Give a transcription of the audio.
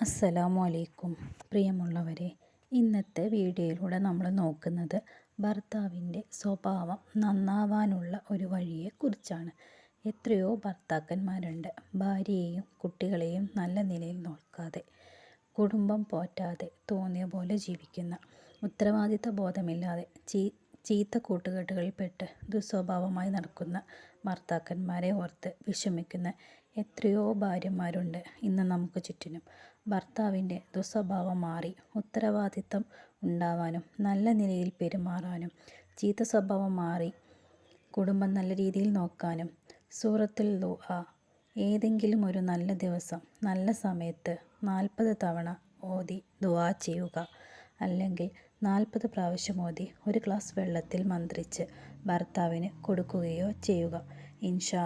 അസ്സലാമു അലൈക്കും പ്രിയമുള്ളവരെ ഇന്നത്തെ വീഡിയോയിലൂടെ നമ്മൾ നോക്കുന്നത് ഭർത്താവിന്റെ സ്വഭാവം നന്നാവാനുള്ള ഒരു വഴിയെക്കുറിച്ചാണ്. എത്രയോ ഭർത്താക്കന്മാരുണ്ട് ഭാര്യയെയും കുട്ടികളെയും നല്ല നിലയിൽ നോക്കാതെ കുടുംബം പോറ്റാതെ തോന്നിയ പോലെ ജീവിക്കുന്ന ഉത്തരവാദിത്ത ബോധമില്ലാതെ ചീ ചീത്ത കൂട്ടുകെട്ടുകളിൽപ്പെട്ട് ദുസ്വഭാവമായി നടക്കുന്ന ഭർത്താക്കന്മാരെ ഓർത്ത് വിഷമിക്കുന്ന എത്രയോ ഭാര്യമാരുണ്ട് ഇന്ന് നമുക്ക് ചുറ്റിനും. ഭർത്താവിന്റെ ദുസ്വഭാവം മാറി ഉത്തരവാദിത്തം ഉണ്ടാവാനും നല്ല നിലയിൽ പെരുമാറാനും ചീത്ത സ്വഭാവം മാറി കുടുംബം നല്ല രീതിയിൽ നോക്കാനും സൂറത്തിൽ ദുആ ഏതെങ്കിലും ഒരു നല്ല ദിവസം നല്ല സമയത്ത് നാൽപ്പത് തവണ ഓതി ദുആ ചെയ്യുക. അല്ലെങ്കിൽ നാൽപ്പത് പ്രാവശ്യം ഓതി ഒരു ഗ്ലാസ് വെള്ളത്തിൽ മന്ത്രിച്ച് ഭർത്താവിന് കൊടുക്കുകയോ ചെയ്യുക. ഇൻഷാ